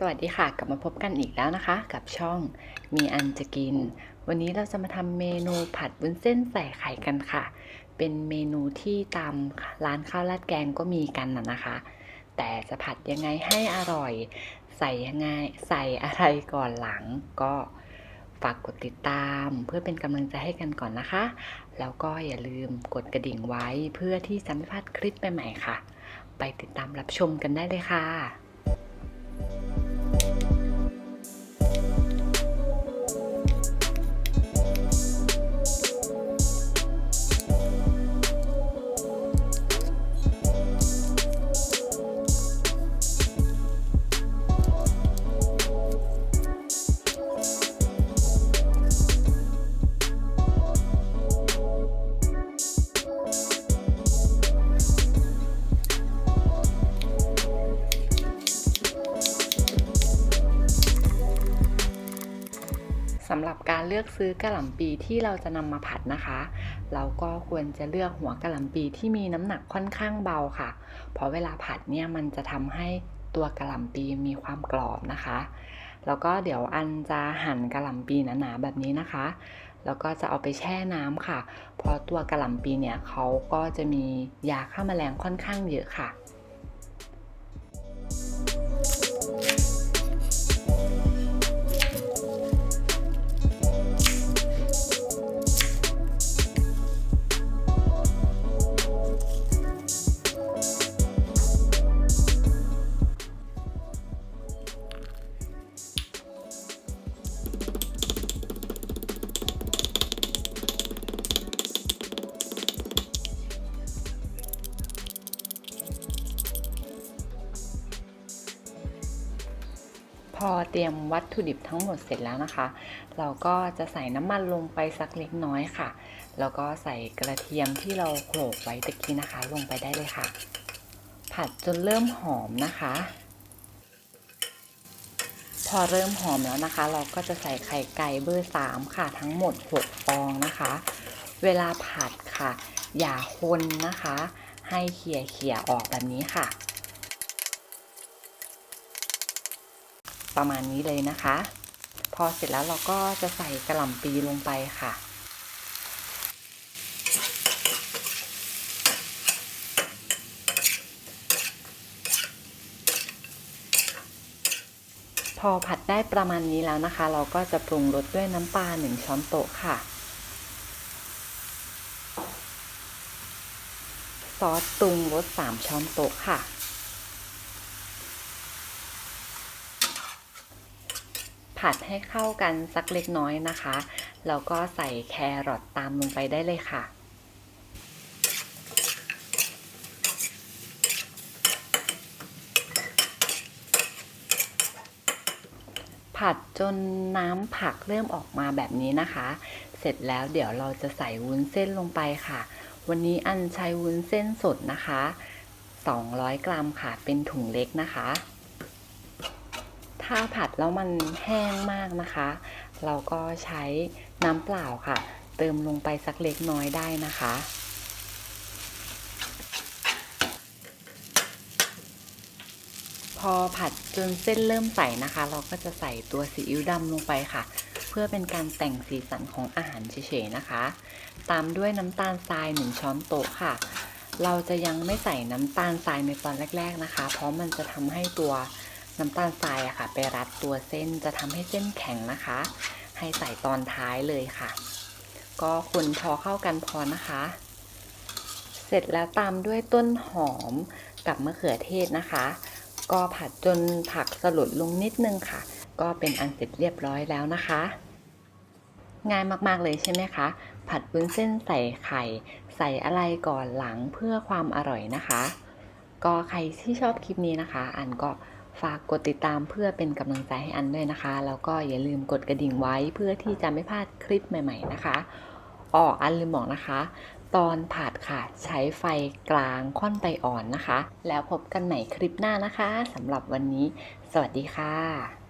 สวัสดีค่ะ กลับมาพบกันอีกแล้วนะคะ กับช่องมีอันจะกิน วันนี้เราจะมาทำเมนูผัดวุ้นเส้นใส่ไข่กันค่ะ เป็นเมนูที่ตามร้านข้าวราดแกงก็มีกันนะนะคะ แต่จะผัดยังไงให้อร่อย ใส่ยังไงใส่อะไรก่อนหลังก็ฝากกดติดตาม เพื่อเป็นกำลังใจให้กันก่อนนะคะ แล้วก็อย่าลืมกดกระดิ่งไว้เพื่อที่จะไม่พลาดคลิปใหม่ๆค่ะ ไปติดตามรับชมกันได้เลยค่ะ สำหรับการเลือกซื้อกระหล่ำปีที่เราจะนำมาผัดนะคะ เราก็ควรจะเลือกหัวกระหล่ำปีที่มีน้ำหนักค่อนข้างเบาค่ะ เพราะเวลาผัดเนี่ยมันจะทำให้ตัวกระหล่ำปีมีความกรอบนะคะ แล้วก็เดี๋ยวอันจะหั่นกระหล่ำปีหนาๆแบบนี้นะคะ แล้วก็จะเอาไปแช่น้ำค่ะ เพราะตัวกระหล่ำปีเนี่ยเขาก็จะมียาฆ่าแมลงค่อนข้างเยอะค่ะ พอเตรียมวัตถุดิบทั้งหมดเสร็จแล้วนะคะ เราก็จะใส่น้ำมันลงไปสักเล็กน้อยค่ะ แล้วก็ใส่กระเทียมที่เราโขลกไว้ตะกี้นะคะ ลงไปได้เลยค่ะ ผัดจนเริ่มหอมนะคะ พอเริ่มหอมแล้วนะคะ เราก็จะใส่ไข่ไก่เบอร์3ค่ะ ทั้งหมด6ฟองนะคะ เวลาผัดค่ะ อย่าคนนะคะ ให้เขี่ยเขี่ยๆออกแบบนี้ค่ะ ประมาณนี้เลยนะคะ พอเสร็จแล้วเราก็จะใส่กระหล่ำปีลงไปค่ะ พอผัดได้ประมาณนี้แล้วนะคะ เราก็จะปรุงรสด้วยน้ำปลาหนึ่งช้อนโต๊ะค่ะซอสปรุงรส3ช้อนโต๊ะค่ะ ผัดให้เข้ากันสักเล็กน้อยนะคะ แล้วก็ใส่แครอทตามลงไปได้เลยค่ะผัดจนน้ำผักเริ่มออกมาแบบนี้นะคะ เสร็จแล้วเดี๋ยวเราจะใส่วุ้นเส้นลงไปค่ะ วันนี้อันใช้วุ้นเส้นสดนะคะ 200 กรัมค่ะ เป็นถุงเล็กนะคะ ถ้าผัดแล้วมันแห้งมากนะคะ เราก็ใช้น้ำเปล่าค่ะ เติมลงไปสักเล็กน้อยได้นะคะพอผัดจนเส้นเริ่มใสนะคะ เราก็จะใส่ตัวซีอิ๊วดำลงไปค่ะ เพื่อเป็นการแต่งสีสันของอาหารเฉยๆนะคะ ตามด้วยน้ำตาลทราย1ช้อนโต๊ะค่ะ เราจะยังไม่ใส่น้ำตาลทรายในตอนแรก ๆนะคะ เพราะมันจะทำให้ตัว น้ำตาลทรายอะค่ะ ไปรัดตัวเส้นจะทำให้เส้นแข็งนะคะ ให้ใส่ตอนท้ายเลยค่ะ ก็คนพอเข้ากันพอนะคะ เสร็จแล้วตามด้วยต้นหอมกับมะเขือเทศนะคะ ก็ผัดจนผักสลดลงนิดนึงค่ะ ก็เป็นอันเสร็จเรียบร้อยแล้วนะคะ ง่ายมากๆเลยใช่ไหมคะ ผัดวุ้นเส้นใส่ไข่ ใส่อะไรก่อนหลังเพื่อความอร่อยนะคะ ก็ใครที่ชอบคลิปนี้นะคะ อันก็ ฝากกดติดตามเพื่อเป็นกำลังใจให้อันด้วยนะคะ แล้วก็อย่าลืมกดกระดิ่งไว้เพื่อที่จะไม่พลาดคลิปใหม่ ๆนะคะอ๋ออันลืมบอกนะคะ ตอนผัดค่ะใช้ไฟกลางค่อนไปอ่อนนะคะ แล้วพบกันใหม่คลิปหน้านะคะสำหรับวันนี้ สวัสดีค่ะ